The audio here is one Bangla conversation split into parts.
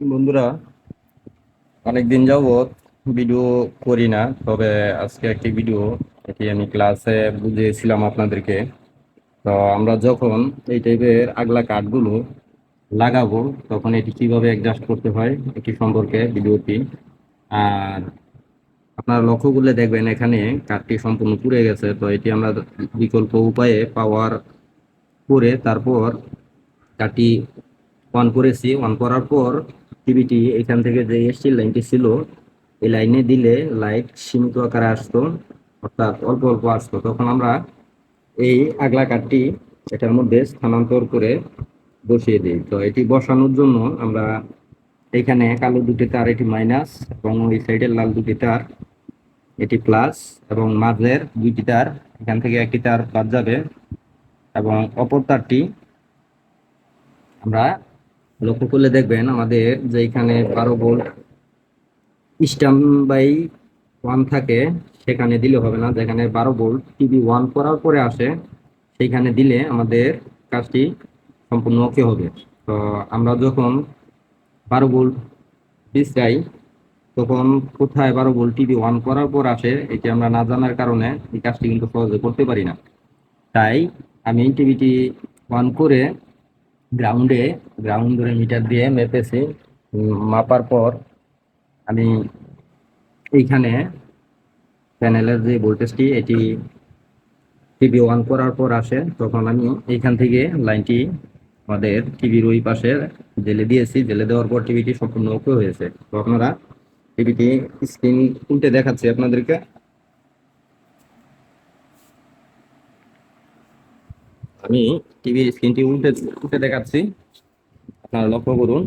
বন্ধুরা, অনেকদিন যাবৎ ভিডিও করি না, তবে আজকে একটি ভিডিও এটি আমি ক্লাসে বুঝিয়েছিলাম আপনাদেরকে। তো আমরা যখন এই টাইপের আগলা কাঠগুলো লাগাবো, তখন এটি কীভাবে অ্যাডজাস্ট করতে হয়, এটি সম্পর্কে ভিডিওটি আর আপনারা লক্ষ্য করলে দেখবেন এখানে কাঠটি সম্পূর্ণ পুড়ে গেছে, তো এটি আমরা বিকল্প উপায়ে পাওয়ার করে তারপর কাঠটি অন করেছি। অন করার পর টিভিটি এখান থেকে যে স্টিল লাইনটি ছিল, এই লাইনে দিলে লাইট সীমিত আকারে আসতো, অর্থাৎ অল্প অল্প আসতো। তখন আমরা এই আগলা কাঠটি এটার মধ্যে স্থানান্তর করে বসিয়ে দিই। তো এটি বসানোর জন্য আমরা এখানে কালো দুটি তার, এটি মাইনাস এবং ওই সাইডের লাল দুটি তার, এটি প্লাস এবং মাঝের দুইটি তার, এখান থেকে একটি তার বাদ যাবে এবং অপর তারটি আমরা লক্ষ্য করলে দেখবেন আমাদের যে এখানে বারো ভোল্ট স্টাম বাই ওয়ান থাকে, সেখানে দিলে হবে না। যেখানে বারো ভোল্ট টিভি ওয়ান করার পরে আসে, সেইখানে দিলে আমাদের কাজটি সম্পূর্ণ ওকে হবে। তো আমরা যখন বারো ভোল্ট পিছাই তখন কোথায় বারো ভোল্ট টিভি ওয়ান করার পর আসে, এটি আমরা না জানার কারণে এই কাজটি কিন্তু সহজে করতে পারি না। তাই আমি টিভিটি ওয়ান করে গ্রাউন্ডে গ্রাউন্ড ধরে মিটার দিয়ে মেপেছি মাপার পর আমি এইখানে প্যানেলের যে ভোল্টেজটি এটি টিভি অন করার পর আসে, তখন আমি এইখান থেকে লাইনটি আমাদের টিভির ওই পাশে জেলে দিয়েছি জেলে দেওয়ার পর টিভিটি সম্পূর্ণ হয়েছে। তো আপনারা টিভিটি স্ক্রিন উল্টে দেখাচ্ছি আপনাদেরকে। আমি টিভির স্ক্রিনটি উল্টে উল্টে দেখাচ্ছি। আপনারা লক্ষ্য করুন।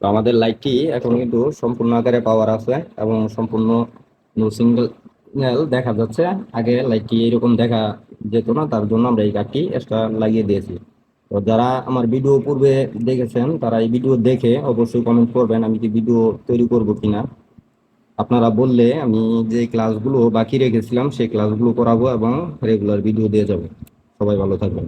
তো আমাদের লাইটটি এখন কিন্তু সম্পূর্ণ আকারে পাওয়ার আছে এবং সম্পূর্ণ নো সিঙ্গেল দেখা যাচ্ছে। আগে লাইটটি এরকম দেখা যেত না, তার জন্য আমরা এই কাঠটি এক্সট্রা লাগিয়ে দিয়েছি। তো যারা আমার ভিডিও পূর্বে দেখেছেন, তারা এই ভিডিও দেখে অবশ্যই কমেন্ট করবেন, আমি কি ভিডিও তৈরি করব কিনা। আপনারা বললে আমি যে ক্লাসগুলো বাকি রেখেছিলাম, সেই ক্লাসগুলো করাবো এবং রেগুলার ভিডিও দিয়ে যাব। সবাই ভালো থাকবেন।